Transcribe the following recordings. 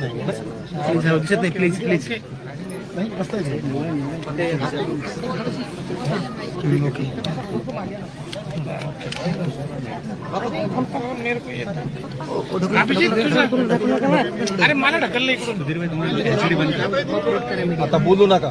दिसत नाही please please अरे मला ढकललं इकडून. आता बोलू नका.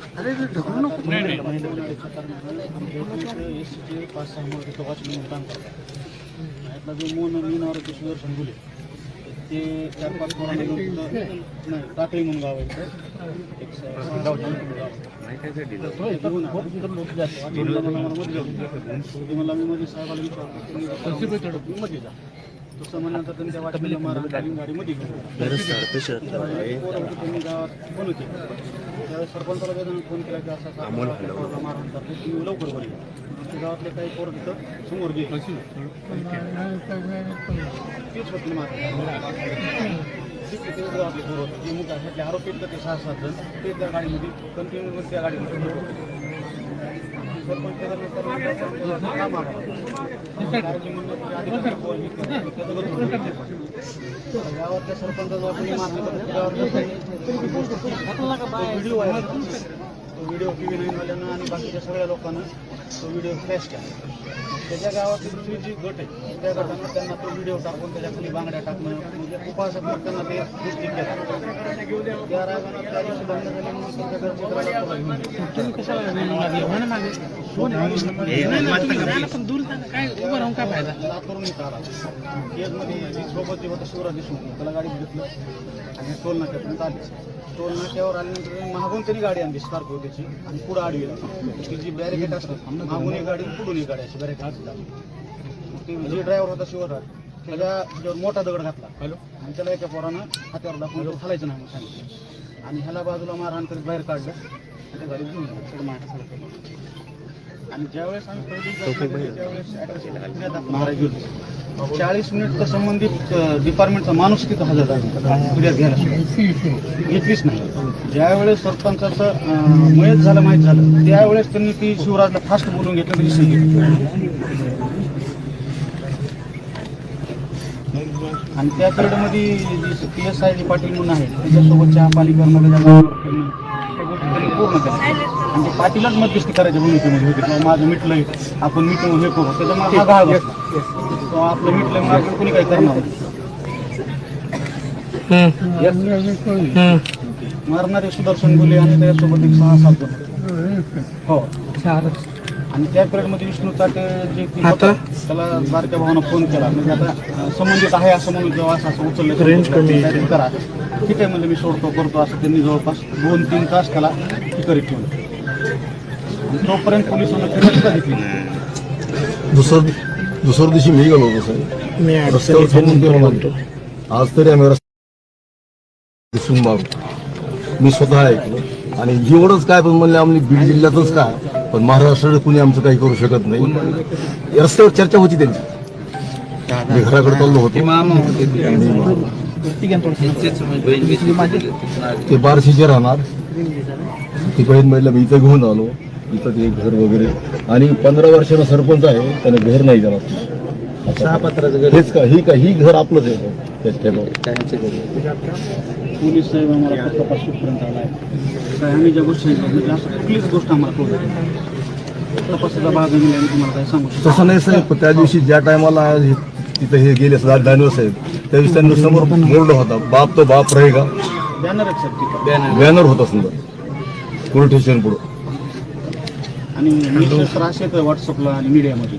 हो, हलू नका यायला नव्हतं पाहिजे नाही, नाही. यातला जो मोन मीनावर किशोर संगुले ते चार पाच नाही, टाकळी म्हणून गाव आहे मला आम्ही मध्ये साहेबाला विचारलं. तुम्ही मध्ये जा. गावात त्यावेळेस सरपंचाला वेदना फोन केला की असा असा पोराला मारून टाकलं. तुम्ही लवकर बरी ते गावातले काही पोरं तिथं समोर गेले तेच होते मार ते गावातले पोरं होते. जे ते आरोपी ते सहा सात जण ते त्या गाडीमध्ये कंटिन्यू त्या गाडीमध्ये सरपंच तर तर तो व्हिडिओ टी व्ही नाईनवाल्यांना आणि बाकीच्या सगळ्या लोकांना तो व्हिडिओ फ्लॅश केला त्याच्या गावातली दुसरी जी गट आहे त्या गटानं त्यांना तो व्हिडिओ टाकून त्याच्याखाली बांगड्या टाकणं म्हणजे उपासक त्यांना ते गोष्टी केल्या. त्या रागानं त्या दिवशी झाली म्हणून घरचे त्याला लातूरून केजमध्ये सोबत होतं शिवराज देशमुख गाडी घेतलं. आणि टोल नाक्यापर्यंत आले टोल नाक्यावर आल्यानंतर मागून त्यांनी गाडी आणली स्कॉर्पिओ त्याची आणि पुढं आडवीला ती जी बॅरिकेड असतात मागून एक गाडी पुढून एक गाडी अशी बॅरिकेड असतात. ती जी ड्रायव्हर होता शिवराज. त्याच्या त्याच्यावर मोठा दगड घातला. आणि त्याला एका पोरानं हात्यावर दाखवून खालायचं नाही सांगितलं. आणि ह्याला बाजूला मारहाण करीत बाहेर काढलं. आणि त्या गाडीत घेऊन गेलं. सगळं माझ्या आणि ज्यावेळेस आम्ही त्यावेळेस महाराज गेलो. चाळीस मिनिट संबंधित डिपार्टमेंटचा माणूस तिथं हजर झाला. फिर्याद घ्यायला. घेतलीच नाही. ज्यावेळेस सरपंचाचं मयत झालं माहीत झालं त्यावेळेस त्यांनी ती शिवराजला फास्ट बोलून घेतलं तरी सांगितलं आणि त्या पिरियडमध्ये G P S I G Patil म्हणून आहे त्याच्यासोबत चहा पाणी करणं त्या गोष्टी त्यांनी पूर्ण केल्या आणि ते पाटीलच मध्यस्थी करायच्या भूमिकेमध्ये होते किंवा माझं मिटलंय आपण मिटून हे करू त्याच्यामुळे हा घाव बसला. तो आपलं मिटलंय म्हणून आपण कोणी काही करणार. मारणारे सुदर्शन गुले आणि त्याच्यासोबत एक सहा सात जण हो. आणि त्या पिरियडमध्ये विष्णू चाटे जे होता, त्याला बारक्या भावानं फोन केला. म्हणजे आता संबंधित आहे असं म्हणून जेव्हा असं असं उचललं रेंज कमी करा. ठीक आहे म्हणजे मी सोडतो करतो असं त्यांनी जवळपास दोन तीन तास त्याला हे करीत ठेवलं. आणि तोपर्यंत पोलिसांना सुद्धा घेतली. दुसरं दुसऱ्या दिवशी मी गेलो होतो साहेब. मी रस्त्यावर थांबून गेलो म्हणतो आज तरी आम्ही रस्ता दिसून मी स्वतः ऐकलो. आणि एवढंच काय पण म्हणले आम्ही बीड जिल्ह्यातच काय पण महाराष्ट्रात कुणी आमचं काही करू शकत नाही. रस्त्यावर चर्चा होती त्यांची. मी घराकडे चाललो होतो. ते बारशीचे राहणार. ती बहीण महिला मी इथं घेऊन आलो. इथं ते घर वगैरे. आणि पंधरा वर्षाचा सरपंच आहे त्याने घर नाही देणार सहा पत्राचं घर. हेच का ही का ही घर आपलंच आहे. त्याच ठिकाणी पोलीस साहेब आम्हाला फक्त तपास कुठपर्यंत आला आहे काय आम्ही ज्या गोष्टी सांगितल्या, म्हणजे असं कुठलीच गोष्ट आम्हाला कळू नाही. तपासाचा भाग आम्ही आणि तुम्हाला काय सांगू शकतो? तसं नाही साहेब. पण त्या दिवशी ज्या टायमाला तिथं हे गेले दानव साहेब त्या दिवशी त्यांनी समोर बोर्ड होता बाप तो बाप रहेगा. बॅनर आहे सर तिथं. बॅनर होता समजा. पोलीस स्टेशन पुढं. आणि मेसेज तर असे येतं व्हॉट्सअपला आणि मीडियामध्ये.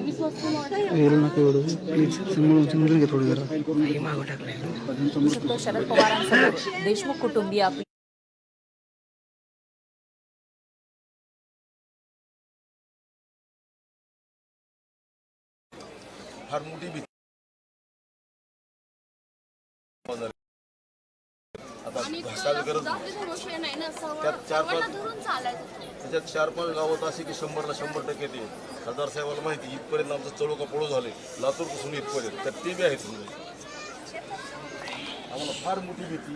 प्रकारच राहिला नाही विश्वास शकतो शरद पवारांसह देशमुख कुटुंबीय आपली फार मोठी घासायला गरज नाही. त्यात चार पाच त्याच्यात चार पाच गावात असे की शंभरला शंभर टक्के ते. खासदार साहेबाला माहिती इथपर्यंत आमचं चळू का पळू झाले. लातूरपासून इथपर्यंत. तर ते बी आहेत समजा आम्हाला फार मोठी भीती.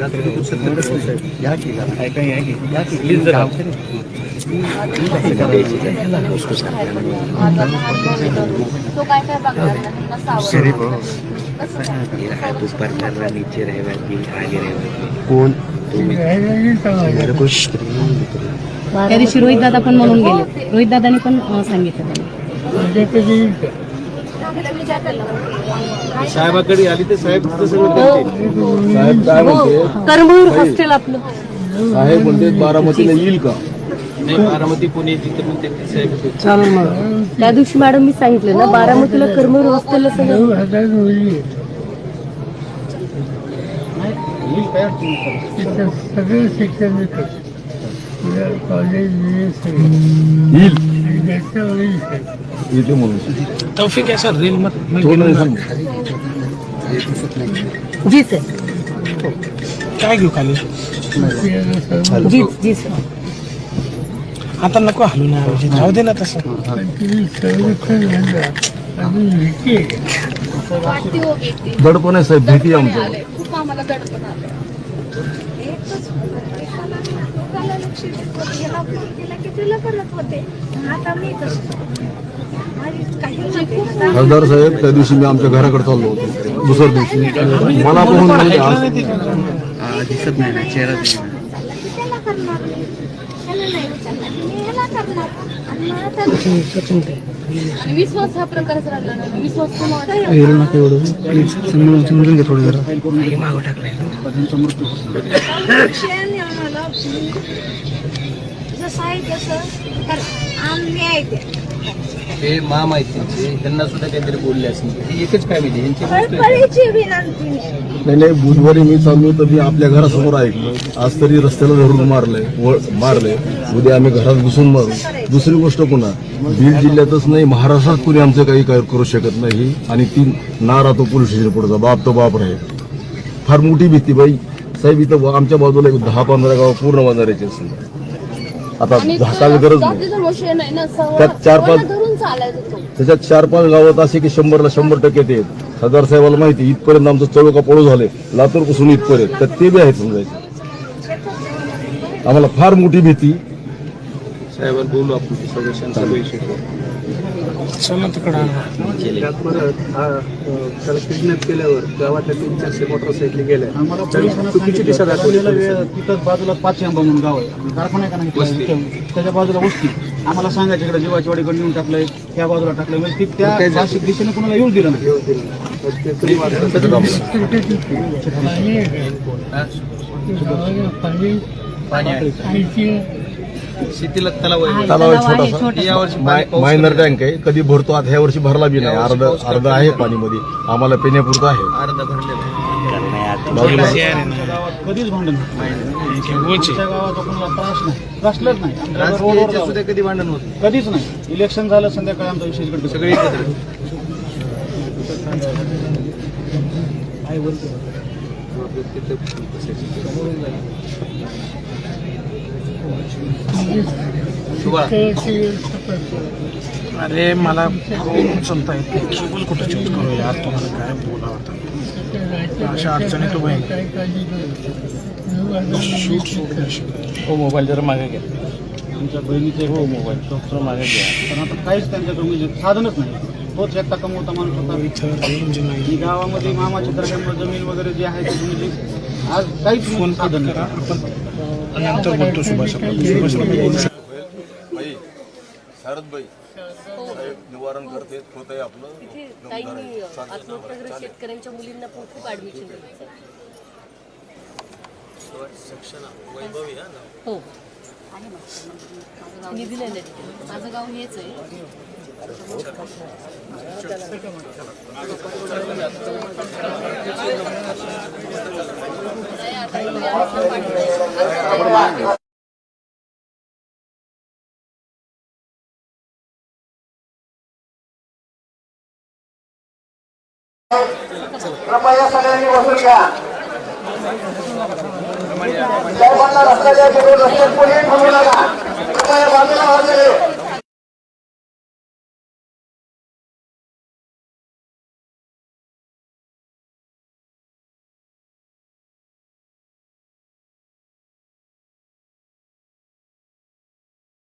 या की या. की? प्लीज जरा. तो काय काय बघणार नाही. नसा ऊपर कर रहा नीचे आगे कोण त्या दिवशी रोहित दादा पण म्हणून गेले. रोहित दादानी पण सांगितलं साहेबाकडे आली तर साहेब तिथं सगळं करते साहेब काय म्हणते? करमूर हॉस्टेल आपलं. साहेब म्हणते बारामतीला येईल का? नाही बारामती पुणे तिथं ते साहेब चालेल मग. त्या दिवशी मॅडम मी सांगितलं ना बारामतीला करमूर हॉस्टेलला सगळं सगळं शिक्षण कॉलेज येईल. येते म्हणून तौफिक ऐसा रील मत जी. सर काय घेऊ खाली? जी जी सर आता नको हलू ना. जाऊ दे ना तसं. हो. दडपण आहे साहेब भीती आमचं. लक्ष होते. याला फोन केला की तुला करत होते. आता मी कसं. खासदार साहेब त्या दिवशी मी आमच्या घराकडे चाललो होतो दुसऱ्या दिवशी मला पाहून आज दिसत नाही ना चेहरा दिसत नाही. त्याला करणार मी. त्याला नाही विचारणार. मी ह्याला करणार. आणि मला तर- आणि विश्वास हा प्रकारच राहिला नाही विश्वास कोणावर प्लीज समजून समजून घे थोडं जरा शेण आम्हाला जसं आहे तसं तर आम्ही आहे ते हे मा माहिती त्यांना सुद्धा काहीतरी बोलले असेल. हे एकच काय म्हणजे यांची विनंती नाही नाही बुधवारी मी चाललो तर मी आपल्या घरासमोर ऐकलं आज तरी रस्त्याला धरून मारलंय वळ मारलंय. उद्या आम्ही घरात घुसून मारू. दुसरी गोष्ट पुन्हा बीड जिल्ह्यातच नाही महाराष्ट्रात कुणी आमचं काही काय करू शकत नाही. आणि ती नारा तो पोलीस स्टेशन पुढचा बाप तो बाप राहील फार मोठी भीती बाई. साहेब इथं आमच्या बाजूला एक दहा पंधरा गाव पूर्ण बांधारायचे असतील. आता झाकायला गरज नाही. त्यात चार पाच- त्याच्यात चार पाच गावात असे की शंभरला शंभर टक्के ते खासदार साहेबाला माहिती इथपर्यंत आमचं चळू का पळू झाले. लातूरपासून इथपर्यंत. तर ते बी आहेत समजायचे. आम्हाला फार मोठी भीती. साहेबांना बोलू आपण. सगळं विषय चला तिकडं परत हा, त्याला किडनॅप केल्यावर गावातल्या तीन चारशे मोटरसायकली गेल्या. चुकीची दिशा दाखवली सांगितलं, पोलिसांनी. वेळ- तिथं बाजूला पाच आंबा म्हणून गाव आहे. कारखाना आहे का नाही त्याच्या बाजूला वस्ती. आम्हाला सांगायचं इकडे जीवाची वाडीकडे नेऊन टाकलंय त्या बाजूला टाकलंय. म्हणजे ती त्या? नाशिक दिशेने कुणाला येऊन दिलं नाही. पाणी शेतीला तलाव आहे. तलाव आहे छोटासा. यावर्षी माय- मायनर टँक आहे. कधी भरतो आता ह्या वर्षी भरला बी नाही. अर्ध अर्ध आहे पाणी मध्ये आम्हाला पिण्यापुरतं आहे. अर्धा भरलेला बाजूला कधीच भांडण नाही. आमच्या गावात कोणाला त्रास नाही. त्रासलंच नाही. आमच्या रोडवर जाऊ. कधी भांडण होत कधीच नाही. इलेक्शन झालं संध्याकाळी आमचा विशेष गट सगळे अरे मला फोन उचलता येत नाही केबल कुठं चेंज करू यार तुम्हाला काय बोलावं आता? अशा अडचणी तू बाई शूट शूट हो मोबाईल जरा मागे घ्या. आमच्या बहिणीचे हो मोबाईल डॉक्टर मागे घ्या. पण आता काहीच त्यांच्याकडे म्हणजे साधनच नाही. तोच एकटा कमवता माणूस होता. गावामध्ये मामाच्या दर्ग्यामुळे जमीन वगैरे जे आहे ते म्हणजे आज काहीच फोन नाही आपण नंतर बोलतो सुभाष सुभाष बोलू शकतो. बाई शारदबाई साहेब निवारण करते होत आहे आपलं शेतकऱ्यांच्या मुलींना पण खूप ऍडमिशन दिलं हो. मी दिलेलं माझं गाव हेच आहे. कृपया सगळ्यांनी बसून घ्या. साहेबांना रस्त्याच्या तिकडून रस्त्यात कोणी थांबू नका. कृपया बाजूला व्हा